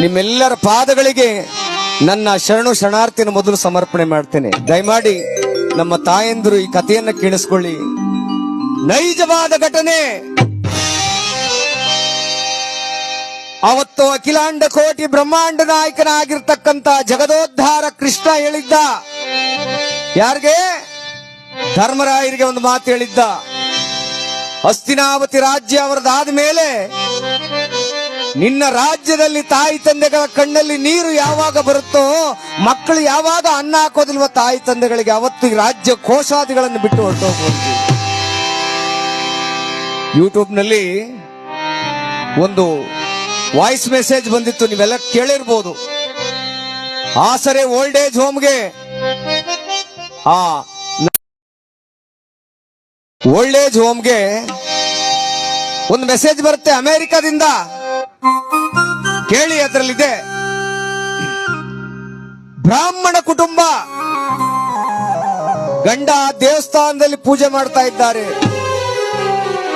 ನಿಮ್ಮೆಲ್ಲರ ಪಾದಗಳಿಗೆ ನನ್ನ ಶರಣು ಶರಣಾರ್ಥಿನ ಮೊದಲು ಸಮರ್ಪಣೆ ಮಾಡ್ತೇನೆ. ದಯಮಾಡಿ ನಮ್ಮ ತಾಯಂದಿರು ಈ ಕಥೆಯನ್ನ ಕೇಳಿಸ್ಕೊಳ್ಳಿ. ನೈಜವಾದ ಘಟನೆ. ಅವತ್ತು ಅಖಿಲಾಂಡ ಕೋಟಿ ಬ್ರಹ್ಮಾಂಡ ನಾಯಕನಾಗಿರ್ತಕ್ಕಂತ ಜಗದೋದ್ಧಾರ ಕೃಷ್ಣ ಹೇಳಿದ್ದ. ಯಾರಿಗೆ? ಧರ್ಮರಾಯರಿಗೆ ಒಂದು ಮಾತು ಹೇಳಿದ್ದ. ಹಸ್ತಿನಾವತಿ ರಾಜ್ಯ ಅವರದಾದ ಮೇಲೆ ನಿನ್ನ ರಾಜ್ಯದಲ್ಲಿ ತಾಯಿ ತಂದೆಗಳ ಕಣ್ಣಲ್ಲಿ ನೀರು ಯಾವಾಗ ಬರುತ್ತೋ, ಮಕ್ಕಳು ಯಾವಾಗ ಅನ್ನ ಹಾಕೋದಿಲ್ವ ತಾಯಿ ತಂದೆಗಳಿಗೆ ಅವತ್ತು ಈ ರಾಜ್ಯ ಕೋಶಾದಿಗಳನ್ನು ಬಿಟ್ಟು ಹೊರಟೋಗ್ಬೋದು ಯೂಟ್ಯೂಬ್ನಲ್ಲಿ ಒಂದು ವಾಯ್ಸ್ ಮೆಸೇಜ್ ಬಂದಿತ್ತು, ನೀವೆಲ್ಲ ಕೇಳಿರ್ಬೋದು. ಆಸರೆ ಓಲ್ಡ್ ಏಜ್ ಹೋಮ್ಗೆ ಆ ಓಲ್ಡ್ ಏಜ್ ಹೋಮ್ಗೆ ಒಂದು ಮೆಸೇಜ್ ಬರುತ್ತೆ, ಅಮೆರಿಕದಿಂದ. ಕೇಳಿ ಅದರಲ್ಲಿದೆ. ಬ್ರಾಹ್ಮಣ ಕುಟುಂಬ ಗಂಡ ದೇವಸ್ಥಾನದಲ್ಲಿ ಪೂಜೆ ಮಾಡ್ತಾ ಇದ್ದಾರೆ.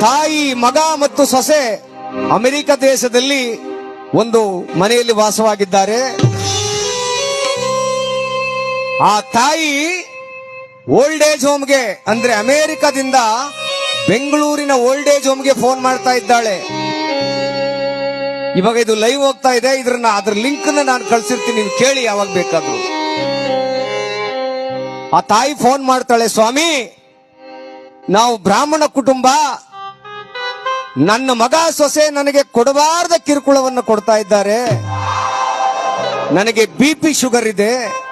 ತಾಯಿ, ಮಗ ಮತ್ತು ಸೊಸೆ ಅಮೆರಿಕ ದೇಶದಲ್ಲಿ ಒಂದು ಮನೆಯಲ್ಲಿ ವಾಸವಾಗಿದ್ದಾರೆ. ಆ ತಾಯಿ ಓಲ್ಡ್ ಏಜ್ ಹೋಮ್ಗೆ ಅಂದ್ರೆ ಅಮೆರಿಕದಿಂದ ಬೆಂಗಳೂರಿನ ಓಲ್ಡ್ ಏಜ್ ಹೋಮ್ಗೆ ಫೋನ್ ಮಾಡ್ತಾ ಇದ್ದಾಳೆ. ಇವಾಗ ಇದು ಲೈವ್ ಹೋಗ್ತಾ ಇದೆ. ಇದ್ರನ್ನ ಅದ್ರ ಲಿಂಕ್ ನಾನು ಕಳ್ಸಿರ್ತೀನಿ. ನೀವು ಕೇಳಿ ಯಾವಾಗ ಬೇಕಾದ್ರು. ಆ ತಾಯಿ ಫೋನ್ ಮಾಡ್ತಾಳೆ, ಸ್ವಾಮಿ, ನಾವು ಬ್ರಾಹ್ಮಣ ಕುಟುಂಬ. ನನ್ನ ಮಗ ಸೊಸೆ ನನಗೆ ಕೊಡಬಾರ್ದ ಕಿರುಕುಳವನ್ನು ಕೊಡ್ತಾ ಇದ್ದಾರೆ. ನನಗೆ ಬಿ ಪಿ ಶುಗರ್ ಇದೆ.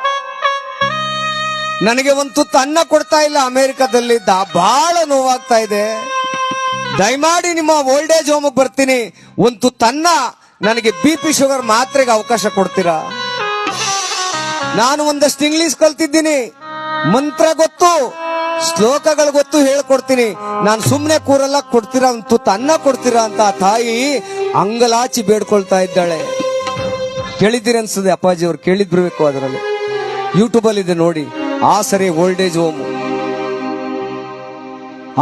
ನನಗೆ ಒಂದು ತುತ್ತು ಅನ್ನ ಕೊಡ್ತಾ ಇಲ್ಲ. ಅಮೆರಿಕದಲ್ಲಿ ಬಹಳ ನೋವಾಗ್ತಾ ಇದೆ. ದಯಮಾಡಿ ನಿಮ್ಮ ಓಲ್ಡ್ ಏಜ್ ಹೋಮಿಗೆ ಬರ್ತೀನಿ. ಒಂದು ತನ್ನ ನನಗೆ ಬಿ ಪಿ ಶುಗರ್ ಮಾತ್ರೆಗೆ ಅವಕಾಶ ಕೊಡ್ತೀರಾ? ನಾನು ಒಂದಷ್ಟು ಇಂಗ್ಲಿಷ್ ಕಲ್ತಿದ್ದೀನಿ. ಮಂತ್ರ ಗೊತ್ತು, ಶ್ಲೋಕಗಳು ಗೊತ್ತು ಹೇಳ್ಕೊಡ್ತೀನಿ. ನಾನು ಸುಮ್ಮನೆ ಕೂರಲ್ಲ, ಕೊಡ್ತೀರಾ ಒಂದು ತನ್ನ ಅನ್ನ ಕೊಡ್ತೀರಾ ಅಂತ ತಾಯಿ ಅಂಗಲಾಚಿ ಬೇಡ್ಕೊಳ್ತಾ ಇದ್ದಾಳೆ. ಕೇಳಿದ್ದೀರಿ ಅನ್ಸುತ್ತೆ ಅಪ್ಪಾಜಿ ಅವ್ರು ಕೇಳಿದ್ಬಿರ್ಬೇಕು ಅದರಲ್ಲಿ. ಯೂಟ್ಯೂಬ್ ಅಲ್ಲಿ ಇದೆ ನೋಡಿ ಆ ಸರಿ ಓಲ್ಡ್ ಏಜ್ ಹೋಮ್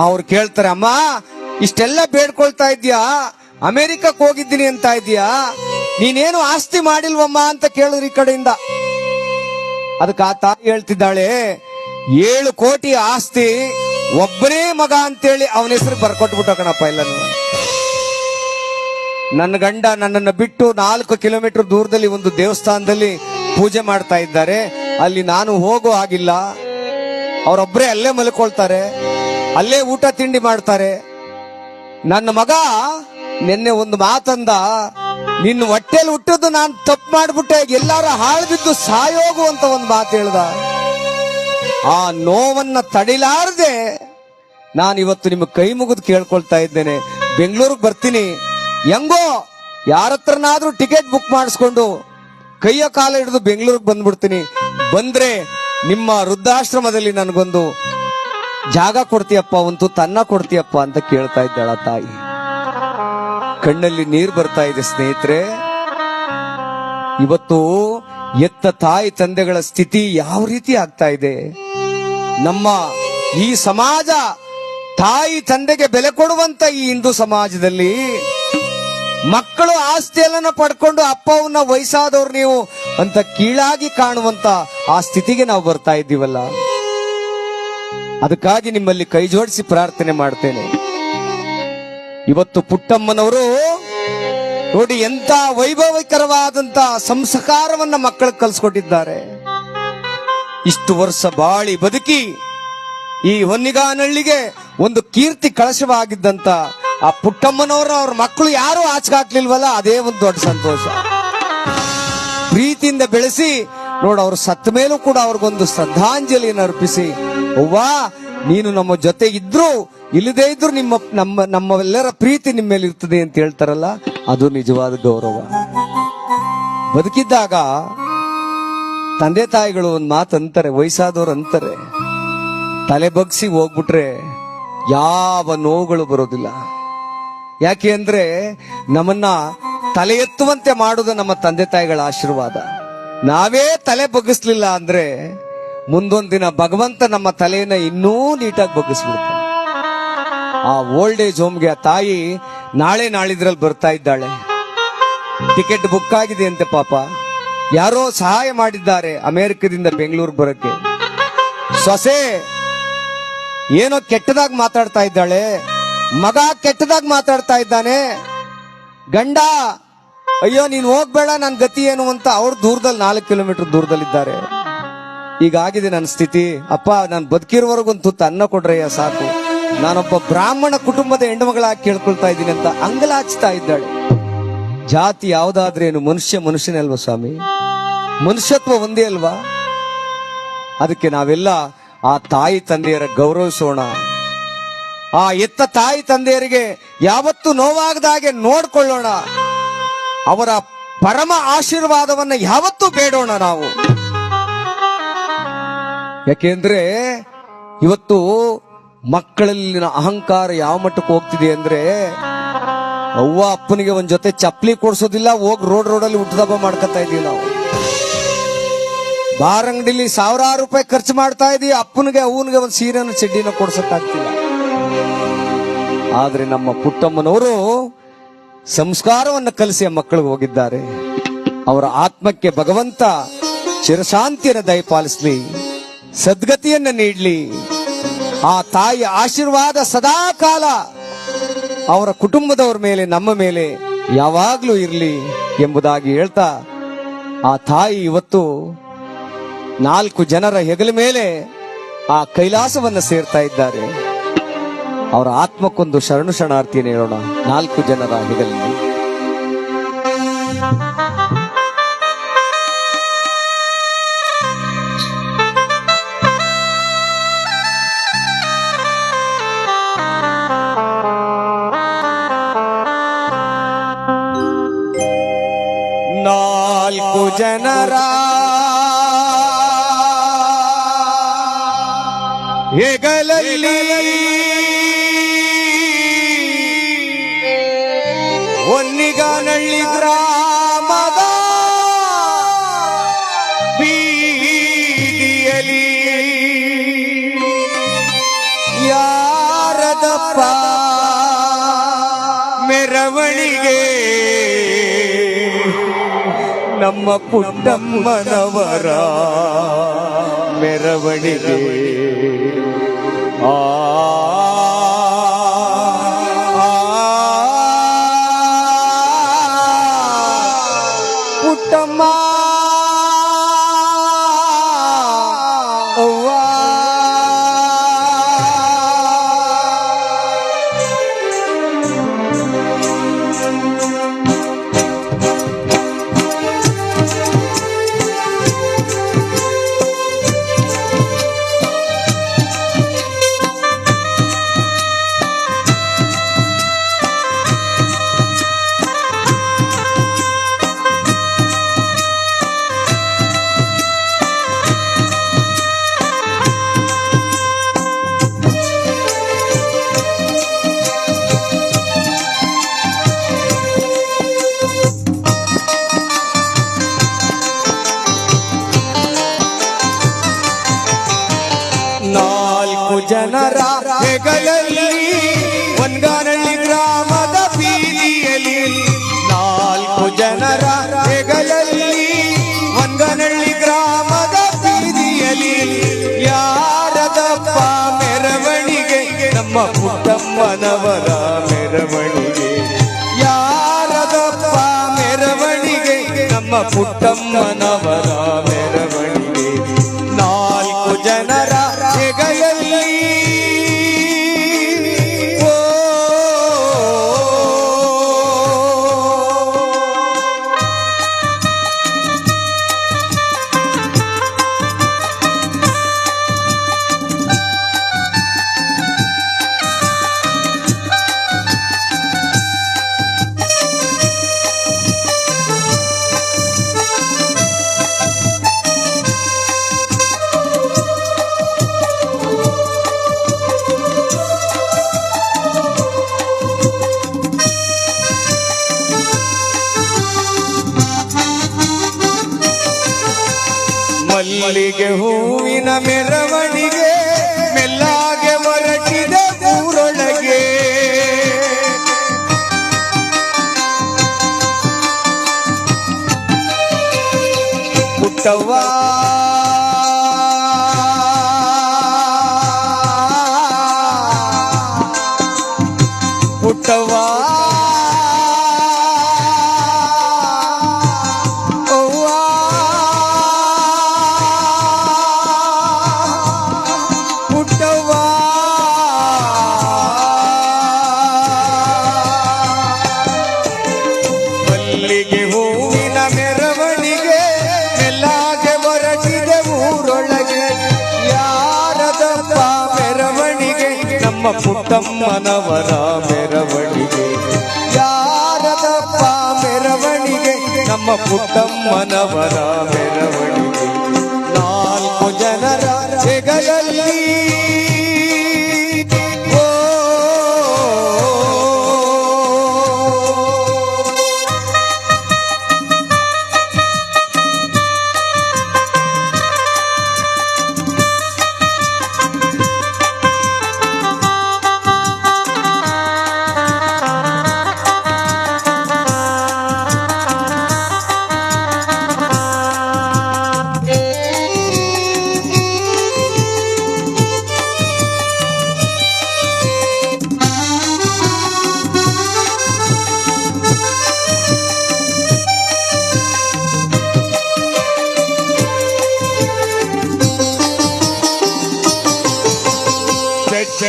ಅವ್ರು ಕೇಳ್ತಾರೆ, ಅಮ್ಮ, ಇಷ್ಟೆಲ್ಲ ಬೇಡ್ಕೊಳ್ತಾ ಇದ್ಯಾ? ಅಮೆರಿಕಕ್ಕೆ ಹೋಗಿದ್ದೀನಿ ಅಂತ ಇದ್ದೀಯಾ? ನೀನೇನು ಆಸ್ತಿ ಮಾಡಿಲ್ವಮ್ಮ ಅಂತ ಕೇಳಿದ್ರು ಈ ಕಡೆಯಿಂದ. ಅದಕ್ಕೆ ಆ ತಾಯಿ ಹೇಳ್ತಿದ್ದಾಳೆ, ಏಳು ಕೋಟಿ ಆಸ್ತಿ, ಒಬ್ಬನೇ ಮಗ ಅಂತೇಳಿ ಅವನ ಹೆಸರು ಬರ್ಕೊಟ್ಬಿಟ್ಟ ಕಣಪ್ಪ ನಾನು ನನ್ನ ಗಂಡ ನನ್ನನ್ನು ಬಿಟ್ಟು ನಾಲ್ಕು ಕಿಲೋಮೀಟರ್ ದೂರದಲ್ಲಿ ಒಂದು ದೇವಸ್ಥಾನದಲ್ಲಿ ಪೂಜೆ ಮಾಡ್ತಾ ಇದ್ದಾರೆ. ಅಲ್ಲಿ ನಾನು ಹೋಗೋ ಹಾಗಿಲ್ಲ. ಅವರೊಬ್ಬರೇ ಅಲ್ಲೇ ಮಲ್ಕೊಳ್ತಾರೆ, ಅಲ್ಲೇ ಊಟ ತಿಂಡಿ ಮಾಡ್ತಾರೆ. ನನ್ನ ಮಗ ನಿನ್ನೆ ಒಂದು ಮಾತಂದ, ನಿನ್ನ ಹೊಟ್ಟೆಲಿ ಹುಟ್ಟಿದ್ದು ನಾನು ತಪ್ಪು ಮಾಡ್ಬಿಟ್ಟೆ, ಎಲ್ಲಾರ ಹಾಳು ಬಿದ್ದು ಸಾಯೋಗು ಅಂತ ಒಂದು ಮಾತು ಹೇಳ್ದ. ಆ ನೋವನ್ನ ತಡಿಲಾರದೆ ನಾನು ಇವತ್ತು ನಿಮ್ಮ ಕೈ ಮುಗಿದು ಕೇಳ್ಕೊಳ್ತಾ ಇದ್ದೇನೆ. ಬೆಂಗಳೂರಿಗೆ ಬರ್ತೀನಿ. ಹೆಂಗೋ ಯಾರ ಹತ್ರನಾದ್ರೂ ಟಿಕೆಟ್ ಬುಕ್ ಮಾಡಿಸ್ಕೊಂಡು ಕೈಯ ಕಾಲ ಹಿಡಿದು ಬೆಂಗಳೂರಿಗೆ ಬಂದ್ಬಿಡ್ತೀನಿ. ಬಂದ್ರೆ ನಿಮ್ಮ ವೃದ್ಧಾಶ್ರಮದಲ್ಲಿ ನನಗೊಂದು ಜಾಗ ಕೊಡ್ತೀಯಪ್ಪ, ಒಂದು ತನ್ನ ಕೊಡ್ತೀಯಪ್ಪ ಅಂತ ಕೇಳ್ತಾ ಇದ್ದಾಳ ತಾಯಿ. ಕಣ್ಣಲ್ಲಿ ನೀರು ಬರ್ತಾ ಇದೆ ಸ್ನೇಹಿತರೆ. ಇವತ್ತು ಎತ್ತ ತಾಯಿ ತಂದೆಗಳ ಸ್ಥಿತಿ ಯಾವ ರೀತಿ ಆಗ್ತಾ ಇದೆ? ನಮ್ಮ ಈ ಸಮಾಜ ತಾಯಿ ತಂದೆಗೆ ಬೆಲೆ ಕೊಡುವಂತ ಈ ಹಿಂದೂ ಸಮಾಜದಲ್ಲಿ ಮಕ್ಕಳು ಆಸ್ತಿಯನ್ನ ಪಡ್ಕೊಂಡು ಅಪ್ಪವನ್ನ ವಯಸ್ಸಾದವ್ರು ನೀವು ಅಂತ ಕೀಳಾಗಿ ಕಾಣುವಂತ ಆ ಸ್ಥಿತಿಗೆ ನಾವು ಬರ್ತಾ ಇದ್ದೀವಲ್ಲ. ಅದಕ್ಕಾಗಿ ನಿಮ್ಮಲ್ಲಿ ಕೈ ಜೋಡಿಸಿ ಪ್ರಾರ್ಥನೆ ಮಾಡ್ತೇನೆ. ಇವತ್ತು ಪುಟ್ಟಮ್ಮನವರು ನೋಡಿ ಎಂತ ವೈಭವಕರವಾದಂತ ಸಂಸ್ಕಾರವನ್ನ ಮಕ್ಕಳಿಗೆ ಕಲ್ಸ್ಕೊಟ್ಟಿದ್ದಾರೆ. ಇಷ್ಟು ವರ್ಷ ಬಾಳಿ ಬದುಕಿ ಈ ಹೊನ್ನಿಗಾನಹಳ್ಳಿಗೆ ಒಂದು ಕೀರ್ತಿ ಕಳಶವಾಗಿದ್ದಂತ ಆ ಪುಟ್ಟಮ್ಮನವರ ಅವ್ರ ಮಕ್ಕಳು ಯಾರು ಆಚೆ ಹಾಕ್ಲಿಲ್ವಲ್ಲ, ಅದೇ ಒಂದು ದೊಡ್ಡ ಸಂತೋಷ. ಪ್ರೀತಿಯಿಂದ ಬೆಳೆಸಿ, ನೋಡ, ಅವ್ರು ಸತ್ತ ಮೇಲೂ ಕೂಡ ಅವ್ರಿಗೊಂದು ಶ್ರದ್ಧಾಂಜಲಿಯನ್ನು ಅರ್ಪಿಸಿ, ಅವ್ವಾ ನೀನು ನಮ್ಮ ಜೊತೆ ಇದ್ರು, ಇಲ್ಲದೇ ಇದ್ರು ನಿಮ್ಮ, ನಮ್ಮ ನಮ್ಮೆಲ್ಲರ ಪ್ರೀತಿ ನಿಮ್ಮ ಮೇಲೆ ಇರ್ತದೆ ಅಂತ ಹೇಳ್ತಾರಲ್ಲ, ಅದು ನಿಜವಾದ ಗೌರವ. ಬದುಕಿದ್ದಾಗ ತಂದೆ ತಾಯಿಗಳು ಒಂದು ಮಾತು ಅಂತಾರೆ, ವಯಸ್ಸಾದವ್ರು ಅಂತಾರೆ. ತಲೆ ಬಗ್ಸಿ ಹೋಗ್ಬಿಟ್ರೆ ಯಾವ ನೋವುಗಳು ಬರೋದಿಲ್ಲ. ಯಾಕೆ ಅಂದ್ರೆ ನಮ್ಮನ್ನ ತಲೆ ಎತ್ತುವಂತೆ ಮಾಡುವುದು ನಮ್ಮ ತಂದೆ ತಾಯಿಗಳ ಆಶೀರ್ವಾದ. ನಾವೇ ತಲೆ ಬಗ್ಗಿಸ್ಲಿಲ್ಲ ಅಂದ್ರೆ ಮುಂದೊಂದ್ ದಿನ ಭಗವಂತ ನಮ್ಮ ತಲೆಯನ್ನ ಇನ್ನೂ ನೀಟಾಗಿ ಬಗ್ಗಿಸ್ಬಿಡ್ತಾನೆ ಆ ಓಲ್ಡ್ ಏಜ್ ಹೋಮ್ಗೆ ಆ ತಾಯಿ ನಾಳೆ ನಾಳಿದ್ರಲ್ಲಿ ಬರ್ತಾ ಇದ್ದಾಳೆ. ಟಿಕೆಟ್ ಬುಕ್ ಆಗಿದೆ ಅಂತೆ ಪಾಪ. ಯಾರೋ ಸಹಾಯ ಮಾಡಿದ್ದಾರೆ ಅಮೆರಿಕದಿಂದ ಬೆಂಗಳೂರು ಬರೋಕ್ಕೆ. ಸೊಸೆ, ಏನೋ ಕೆಟ್ಟದಾಗಿ ಮಾತಾಡ್ತಾ ಇದ್ದಾಳೆ. ಮಗ ಕೆಟ್ಟದಾಗಿ ಮಾತಾಡ್ತಾ ಇದ್ದಾನೆ. ಗಂಡ, ಅಯ್ಯೋ ನೀನು ಹೋಗ್ಬೇಡ ನನ್ನ ಗತಿ ಏನು ಅಂತ ಅವ್ರು ದೂರದಲ್ಲಿ ನಾಲ್ಕು ಕಿಲೋಮೀಟರ್ ದೂರದಲ್ಲಿದ್ದಾರೆ. ಈಗ ಆಗಿದೆ ನನ್ನ ಸ್ಥಿತಿ. ಅಪ್ಪ, ನಾನು ಬದುಕಿರೋವರೆಗೂ ಒಂದು ತುತ್ತು ಅನ್ನ ಕೊಡ್ರಯ್ಯ, ಸಾಕು. ನಾನೊಬ್ಬ ಬ್ರಾಹ್ಮಣ ಕುಟುಂಬದ ಹೆಣ್ಣುಮಗಳಾಗಿ ಕೇಳ್ಕೊಳ್ತಾ ಇದ್ದೀನಿ ಅಂತ ಅಂಗಲಾಚ್ತಾ ಇದ್ದಾಳೆ. ಜಾತಿ ಯಾವುದಾದ್ರೇನು ಮನುಷ್ಯ ಮನುಷ್ಯನೇ ಅಲ್ವಾ ಸ್ವಾಮಿ? ಮನುಷ್ಯತ್ವ ಒಂದೇ ಅಲ್ವಾ? ಅದಕ್ಕೆ ನಾವೆಲ್ಲ ಆ ತಾಯಿ ತಂದೆಯರ ಗೌರವಿಸೋಣ. ಆ ಎತ್ತ ತಾಯಿ ತಂದೆಯರಿಗೆ ಯಾವತ್ತೂ ನೋವಾಗದಾಗೆ ನೋಡ್ಕೊಳ್ಳೋಣ. ಅವರ ಪರಮ ಆಶೀರ್ವಾದವನ್ನ ಯಾವತ್ತೂ ಬೇಡೋಣ ನಾವು. ಯಾಕೆಂದ್ರೆ ಇವತ್ತು ಮಕ್ಕಳಲ್ಲಿನ ಅಹಂಕಾರ ಯಾವ ಮಟ್ಟಕ್ಕೆ ಹೋಗ್ತಿದೆ ಅಂದ್ರೆ ಅವ್ವ ಅಪ್ಪನಿಗೆ ಒಂದ್ ಜೊತೆ ಚಪ್ಪಲಿ ಕೊಡ್ಸೋದಿಲ್ಲ, ಹೋಗಿ ರೋಡ್ ರೋಡಲ್ಲಿ ಹುಟ್ಟದಬ್ಬ ಮಾಡ್ಕೊತಾ ಇದೀವಿ ನಾವು. ಬಾರ್ ಅಂಗಡಿಲಿ ಸಾವಿರಾರು ರೂಪಾಯಿ ಖರ್ಚು ಮಾಡ್ತಾ ಇದೀವಿ, ಅಪ್ಪನಿಗೆ ಅವನಿಗೆ ಒಂದು ಸೀರೆನ ಚಡ್ಡಿನ ಕೊಡ್ಸಕ್ಕಾಗ್ತಿಲ್ಲ. ಆದ್ರೆ ನಮ್ಮ ಪುಟ್ಟಮ್ಮನವರು ಸಂಸ್ಕಾರವನ್ನು ಕಲಿಸಿ ಮಕ್ಕಳಿಗೆ ಹೋಗಿದ್ದಾರೆ. ಅವರ ಆತ್ಮಕ್ಕೆ ಭಗವಂತ ಚಿರಶಾಂತಿಯನ್ನು ದಯಪಾಲಿಸ್ಲಿ. ಸದ್ಗತಿಯನ್ನ ನೀಡಲಿ. ಆ ತಾಯಿಯ ಆಶೀರ್ವಾದ ಸದಾ ಕಾಲ ಅವರ ಕುಟುಂಬದವರ ಮೇಲೆ, ನಮ್ಮ ಮೇಲೆ ಯಾವಾಗಲೂ ಇರಲಿ ಎಂಬುದಾಗಿ ಹೇಳ್ತಾ, ಆ ತಾಯಿ ಇವತ್ತು ನಾಲ್ಕು ಜನರ ಹೆಗಲ ಮೇಲೆ ಆ ಕೈಲಾಸವನ್ನು ಸೇರ್ತಾ ಇದ್ದಾರೆ. ಅವರ ಆತ್ಮಕ್ಕೊಂದು ಶರಣು ಶರಣಾರ್ಥಿಯನ್ನು ಹೇಳೋಣ. ನಾಲ್ಕು ಜನರ ಹೆಗಲಲ್ಲಿ ಜನರ ಹೆಗಲಲ್ಲಿ ಒನ್ನಿಗಾನಳ್ಳಿ ಗ್ರಾಮದ ಬೀದಿಯಲಿ ಯಾರದಪ್ಪ ಮೆರವಣಿಗೆ ನಮ್ಮ ಪುಟ್ಟಮ್ಮನವರ ಮೆರವಣಿಗೆ. ಆ ನಾಲ್ಕು ಜನರ ಹೆಗಲಲ್ಲಿ ಒಂದನಳ್ಳಿ ಗ್ರಾಮದ ಬೀದಿಯಲ್ಲಿ ಯಾರದಪ್ಪ ಮೆರವಣಿಗೆ, ನಮ್ಮ ಪುಟ್ಟಮ್ಮನವರ ಮೆರವಣಿಗೆ. ಯಾರದಪ್ಪ ಮೆರವಣಿಗೆ, ನಮ್ಮ ಪುಟ್ಟಮ್ಮನವರ ಮೆರವಣಿಗೆ. ಮಲ್ಲಿಗೆ ಹೂವಿನ ಮೆರವಣಿಗೆ ಮೆಲ್ಲಾಗೆ ಹೊರಟಿದ ಊರೊಳಗೆ. ಪುಟ್ಟವ್ವ ನಮ್ಮ ಪುಟ್ಟಮ್ಮನವರ ಮೆರವಣಿಗೆ. ಯಾರದಪ್ಪ ಮೆರವಣಿಗೆ? ನಮ್ಮ ಪುಟ್ಟಮ್ಮನವರ ಮೆರವಣಿಗೆ.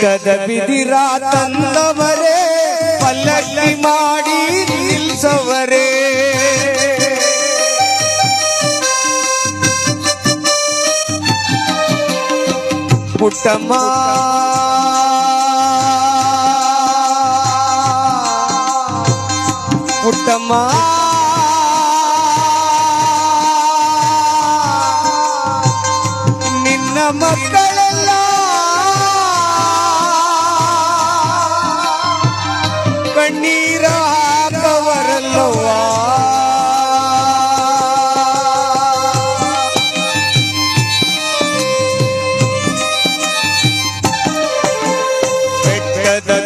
ಬೆಟ್ಟದ ಬಿದಿರ ತಂದವರೇ ಪಲ್ಲಕ್ಕಿ ಮಾಡಿ ನಿಲ್ಸವರೇ ಪುಟ್ಟಮ್ಮ ಪುಟ್ಟಮ್ಮ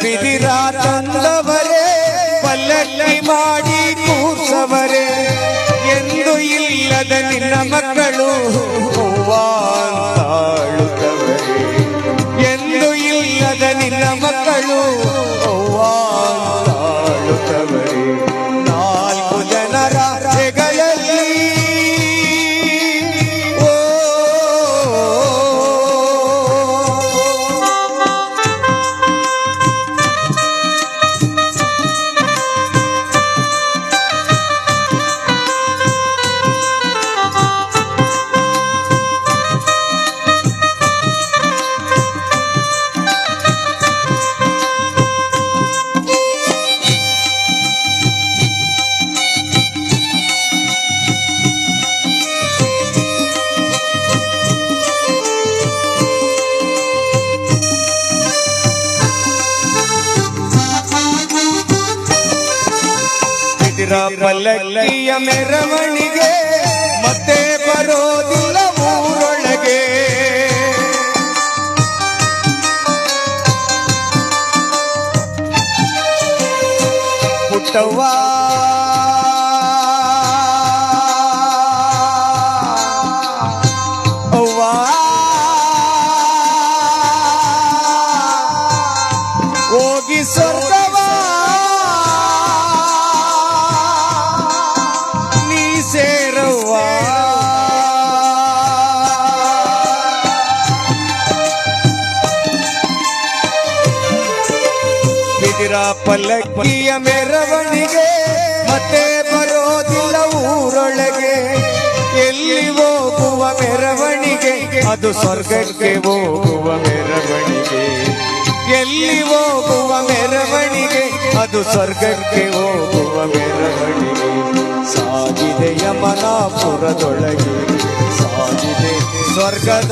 ಬಿದಿರ ತಂದವರೇ ಪಲ್ಲಕ್ಕಿ ಮಾಡಿ ಕೂರ್ಸವರೇ ಬಿದಿರ ಪಲ್ಲಕ್ಕಿಯ ಮೆರವಣಿಗೆ ಮತ್ತೆ ಬರೋದಿಲ್ಲ ಊರೊಳಗೆ. ಪುಟ್ಟವ್ವ ಪಲ್ಲಕ್ಕಿಯ ಮೆರವಣಿಗೆ, ಮತ್ತೆ ಬರೋದಿಲ್ಲ ಊರೊಳಗೆ. ಎಲ್ಲಿ ಹೋಗುವ ಮೆರವಣಿಗೆ? ಅದು ಸ್ವರ್ಗಕ್ಕೆ ಹೋಗುವ ಮೆರವಣಿಗೆ. ಎಲ್ಲಿ ಹೋಗುವ ಮೆರವಣಿಗೆ? ಅದು ಸ್ವರ್ಗಕ್ಕೆ ಹೋಗುವ ಮೆರವಣಿಗೆ. ಸಾಗಿದೆ ಯಮನಾಪುರದೊಳಗೆ, ಸಾಗಿದೆ ಸ್ವರ್ಗದ